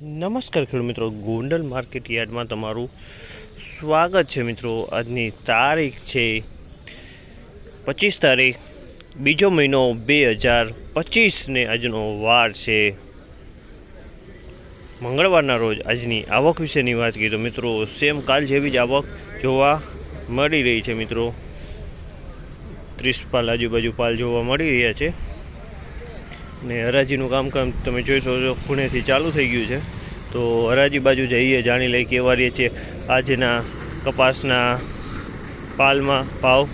નમસ્કાર ખેડૂત મિત્રો. ગોંડલ માર્કેટ યાર્ડમાં તમારું સ્વાગત છે મિત્રો. આજની તારીખ છે પચીસ તારીખ, બીજો મહિનો બે હજાર પચીસને આજનો વાર છે. મંગળવારના રોજ આજની આવક વિશેની વાત કરીએ તો મિત્રો, સેમ કાલ જેવી જ આવક જોવા મળી રહી છે મિત્રો. ત્રીસ પાલ આજુબાજુ પાલ જોવા મળી રહ્યા છે. ને હરાજીનું કામકામ તમે જોઈ શકો છો, ખૂણેથી ચાલુ થઈ ગયું છે. તો હરાજી બાજુ જઈએ, જાણી લઈએ કેવા રહીએ છે આજના કપાસના પાલમાં ભાવ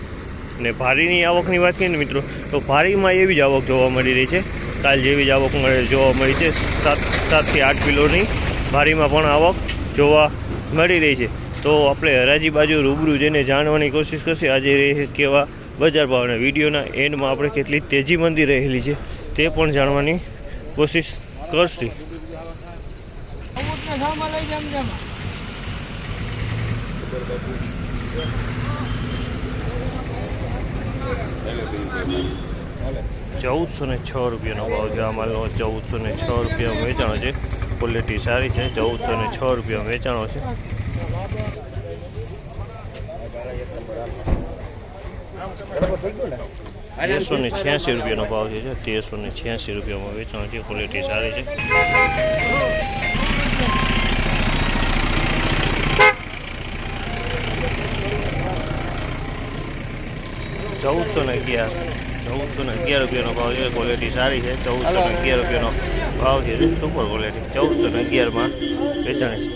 ને ભારીની આવકની વાત કરીએ ને મિત્રો, તો ભારીમાં એવી જ આવક જોવા મળી રહી છે. કાલ જેવી જ આવક મળે જોવા મળી છે. સાત, સાતથી આઠ કિલોની ભારીમાં પણ આવક જોવા મળી રહી છે. તો આપણે હરાજી બાજુ રૂબરૂ જઈને જાણવાની કોશિશ કરશે. આજે કેવા બજાર ભાવના. વિડીયોના એન્ડમાં આપણે કેટલી તેજી મંદી રહેલી છે. તે પણ જાણવાની કોશિશ કરશે. ચૌદસો ને છ રૂપિયાનો ભાવ છે. આ માલનો ચૌદસો ને છ રૂપિયા વેચાણો છે. ક્વોલિટી સારી છે. ચૌદસો ને છ રૂપિયા વેચાણો છે. તેરસો ને છ્યાસી રૂપિયાનો ભાવ છે તેરસો ને છ્યાસી રૂપિયામાં વેચાણ છે ક્વોલિટી સારી છે. ચૌદસો ને અગિયાર ચૌદસો ને અગિયાર રૂપિયાનો ભાવ છે ક્વોલિટી સારી છે ચૌદસો ને અગિયાર રૂપિયાનો ભાવ છે સુપર ક્વોલિટી ચૌદસો ને અગિયારમાં વેચાણ છે.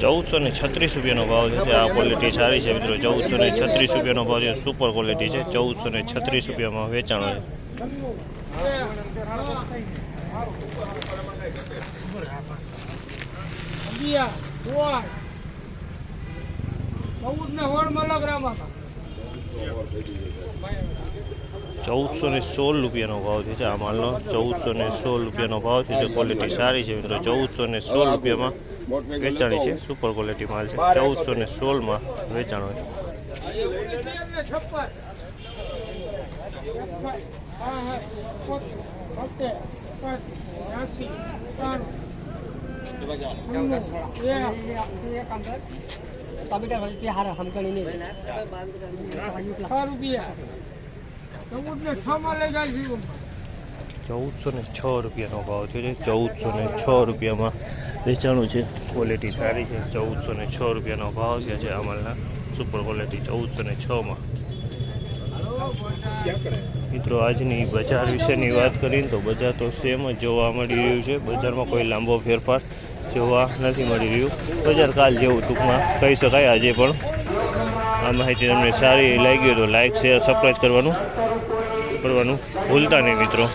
ચૌદસો ને છત્રીસ રૂપિયાનો ભાવ છે. આ ક્વોલિટી સારી છે મિત્રો. ચૌદસો ને છત્રીસ રૂપિયાનો ભાવ છે. સુપર ક્વોલિટી છે. ચૌદસો ને છત્રીસ રૂપિયામાં વેચાણો છે ચૌદસો ને સોળ રૂપિયાનો ભાવ છે આ માલનો. ચૌદસો ને સોળ રૂપિયાનો ભાવ છે. ક્વોલિટી સારી છે મિત્રો. ચૌદસો ને સોળ રૂપિયામાં વેચાણી છે. સુપર ક્વોલિટી માલ છે. ચૌદસો ને સોળમાં વેચાણો છ. રૂપિયા. ચૌદસો ને છ રૂપિયાનો ભાવ છે. ચૌદસો ને છ રૂપિયામાં વેચાણું છે. ક્વોલિટી સારી છે. ચૌદસો ને છ રૂપિયાનો ભાવ છે જે અમાલના સુપર ક્વોલિટી ચૌદસો ને છમાં મિત્રો, આજની બજાર વિશેની વાત કરીએ તો બજાર તો સેમ જ જોવા મળી રહ્યું છે. બજારમાં કોઈ લાંબો ફેરફાર જોવા નથી મળી રહ્યું. બજાર કાલ જેવું ટૂંકમાં કહી શકાય. આજે પણ આ માહિતી તમને સારી લાગી તો લાઇક શેર સબસ્ક્રાઈબ કરવાનું. કરવાનું ભૂલતા નહીં મિત્રો.